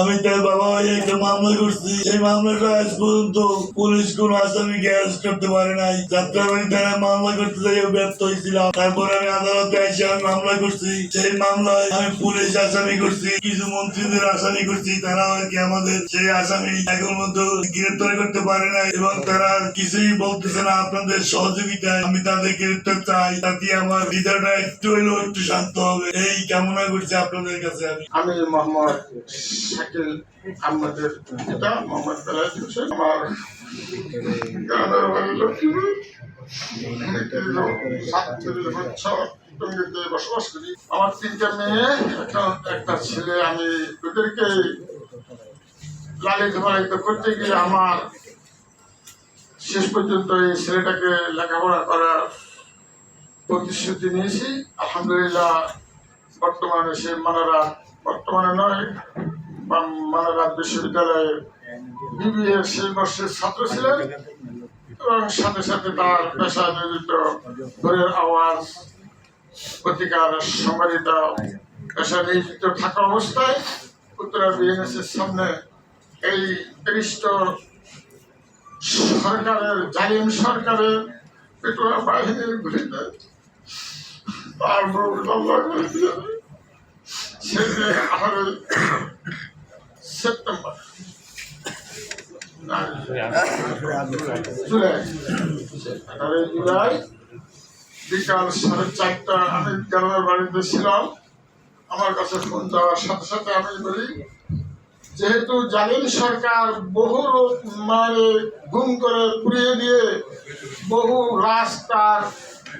আমি তার বাবা একটা মামলা করছি। সেই মামলাটা আজ পর্যন্ত পুলিশ কোন আসামিকে অ্যারেস্ট করতে পারে নাই। যাত্রাবাড়ি থানায় মামলা করতে যাই ব্যর্থ হয়েছিলাম। তারপর আমি আদালতে এসে আমি মামলা করছি। সেই মামলায় আমি পুলিশ আসামি করছি, কিছু মন্ত্রীদের আসামি করছি। তারা আর কি আমাদের সেই আসামি এখন মধ্যে গ্রেপ্তার করতে পারে নাই এবং তারা কিছুই বলতেছে না আপনাদের সহযোগিতায়। আমি তাদের গ্রেপ্তার চাই, তাতে আমার হৃদয়টা একটু হলেও একটু শান্ত হবে। এই কামনা করছি আপনাদের কাছে আমি। আমি মোহাম্মদ শাকিল আহমদের পিতা মোহাম্মদ হোসেন, আমার বসবাস করি। আমার তিনটা মেয়ে একটা ছেলে। আমি ওদেরকে লালিত পালিত করতে গিয়ে আমার শেষ পর্যন্ত এই ছেলেটাকে লেখাপড়া করার প্রতিশ্রুতি নিয়েছি। আলহামদুলিল্লাহ, বর্তমানে সে মানারা বর্তমানে নয়। মানারা বিশ্ববিদ্যালয়ে বিবিএ শেষ বর্ষের ছাত্র ছিলেন এবং সাথে সাথে তার পেশা নিয়োজিত ভোরের আওয়াজ পত্রিকার সংবাদিত পেশা নিয়োজিত থাকা অবস্থায় উত্তরা বিএনএসের সামনে এই অনিষ্ট সরকারের, জালিম সরকারের পেটুয়া বাহিনীর গুলিতে তার মুখ করে আঠারোই সেপ্টেম্বর আঠারোই জুলাই বিকাল সাড়ে চারটা আমি গ্রামের বাড়িতে ছিলাম। আমার কাছে ফোন যাওয়ার সাথে সাথে আমি বলি যেহেতু জালিম সরকার বহু লোক মানে গুম করে পুড়িয়ে দিয়ে বহু রাস্তার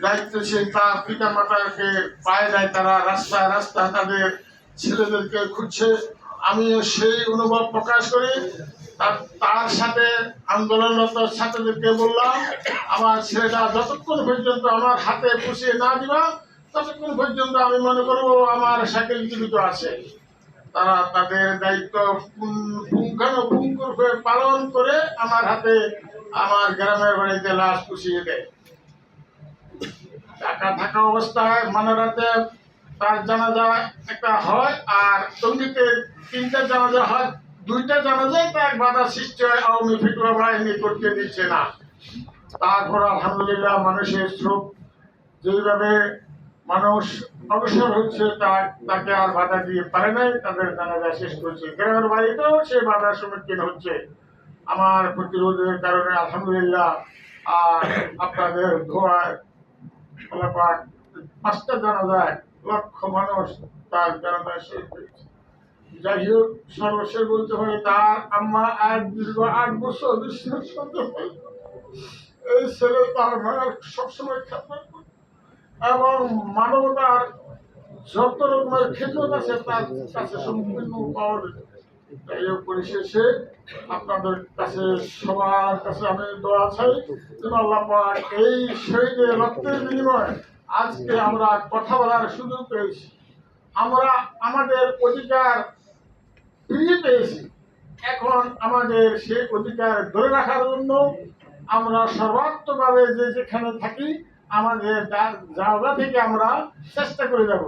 দায়িত্বশীল তার পিতা মাতাকে পায় নাই তারা রাস্তায় রাস্তায় তাদের ছেলেদেরকে খুঁজছে। আমিও সেই অনুভব প্রকাশ করি। তার- সাথে আন্দোলনরত ছাত্রদেরকে বললাম, আমার ছেলেটা যতক্ষণ পর্যন্ত আমার হাতে পুষিয়ে না দিবা, ততক্ষণ পর্যন্ত আমি মনে করব আমার সাইকেল জীবিত আছে। তারা তাদের দায়িত্ব পুঙ্খানুপুঙ্খরূপে পালন করে আমার হাতে আমার গ্রামের বাড়িতে লাশ পুষিয়ে দেয়। টাকা থাকা অবস্থায় মানারাতে তার জানাজা একটা হয় আর টঙ্গিতে তিনটা জানাজা হয়, দুইটা জানাজায় এক বাধা সৃষ্টি হয়, আওয়ামী ফিটুয়া বাহিনী করতে দিচ্ছে না। তারপর আলহামদুলিল্লাহ মানুষের স্রোত যেইভাবে মানুষ অবসর হচ্ছে, তার, তাকে আর বাধা দিয়ে পারে নাই, তাদের জানাজা শেষ করছে। গ্রামের বাড়িতেও সে বাধার সম্মুখীন হচ্ছে। আমার প্রতিরোধের কারণে আলহামদুলিল্লাহ, আর আপনাদের ধোয়ায় পাঁচটা জানাজায় লক্ষ মানুষ তার জানাজায় শেষ হয়েছে যাই হোক সর্বশেষ বলতে তার আম্মা দীর্ঘ আট বছর এই ছেলে তার মায়ের সবসময় এবং মানবতার যত রকমের আছে, তার কাছে সম্পূর্ণ পাওয়া যেত তাই হোক পরিশেষে আপনাদের কাছে, সবার কাছে আমি দোয়া চাই, যেন এই শহীদের রক্তের বিনিময়ে আজকে আমরা কথা বলার সুযোগ পেয়েছি। আমরা আমাদের অধিকার ফিরিয়ে পেয়েছি। এখন আমাদের সেই অধিকার ধরে রাখার জন্য আমরা সর্বাত্মকভাবে যে যেখানে থাকি, আমাদের জায়গা থেকে আমরা চেষ্টা করে যাব।